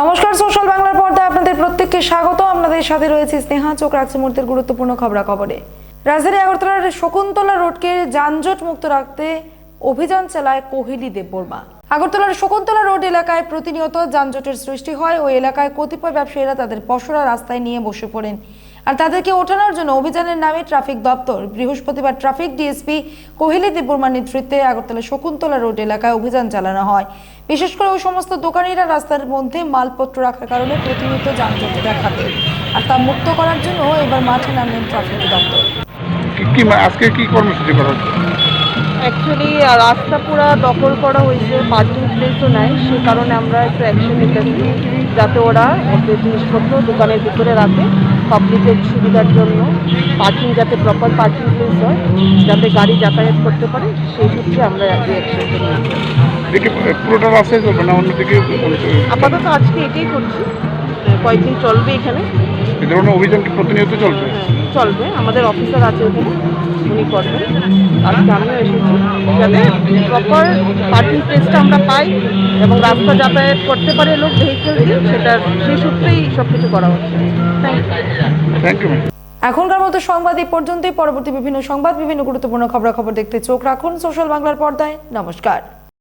নমস্কার, সোশ্যাল বাংলার পর্দায় আপনাদের প্রত্যেককে স্বাগত। আপনাদের সাথে রয়েছে স্নেহা, চোখ রাখছে মুহূর্তের গুরুত্বপূর্ণ খবরা খবরে রাজধানী আগরতলার শকুন্তলা রোডকে যানজট মুক্ত রাখতে অভিযান চালায় কোহিলি দেববর্মা। আগরতলার শকুন্তলা রোড এলাকায় প্রতিনিয়ত যানজটের সৃষ্টি হয় ওই এলাকায় কতিপয় ব্যবসায়ীরা তাদের পশরা রাস্তায় নিয়ে বসে পড়েন। আর তাদেরকে ওঠানোর জন্য অভিযানের নামে ট্রাফিক দপ্তর। বৃহস্পতিবার ট্রাফিক ডিএসপি কোহিলি দেববর্মার নেতৃত্বে আগরতলা শকুন্তলা রোড এলাকায় অভিযান চালানো হয়। বিশেষ করে ওই সমস্ত দোকানিরা রাস্তার মধ্যে মালপত্র রাখার কারণে প্রতিনিয়ত যানজট দেখাতে আর তা মুক্ত করার জন্য এবার মাঠে নামলেন ট্রাফিক দপ্তর। কি- কি আজকে কি কর্মসূচি করা অ্যাকচুয়ালি রাস্তা পুরো দখল করা হয়েছে পার্কিং প্লেসও নাই সে কারণে আমরা একটু অ্যাকশন নিতেছি যাতে ওরা ওদের জিনিসপত্র দোকানের ভিতরে রাখে। পাবলিকের সুবিধার জন্য পার্কিং যাতে প্রপার পার্কিং প্লেস হয় যাতে গাড়ি যাতায়াত করতে পারে সেই সূত্রে আমরা পুরোটা রাস্তায় চলবে না অন্যদিকে আপাতত আজকে এটাই করছি। কয়েকদিন চলবে এখানে। এই ধরনের অভিযান কি প্রতিনিয়ত চলবে? চলবে। আমাদের অফিসার আছে ওখানে উনি করবেন। আজকে আমিও এসেছি। যাতে প্রপার পার্কিং প্লেসটা আমরা পাই এবং রাস্তা যাতায়াত করতে পারে লোক ভেহিকেল দিয়ে সেটার সেই সূত্রেই সব কিছু করা হচ্ছে। থ্যাংক ইউ থ্যাংক ইউ এখনকার মতো সংবাদ এই পর্যন্তই। পরবর্তী বিভিন্ন সংবাদ বিভিন্ন গুরুত্বপূর্ণ খবরাখবর দেখতে চোখ রাখুন সোশ্যাল বাংলার পর্দায়। নমস্কার।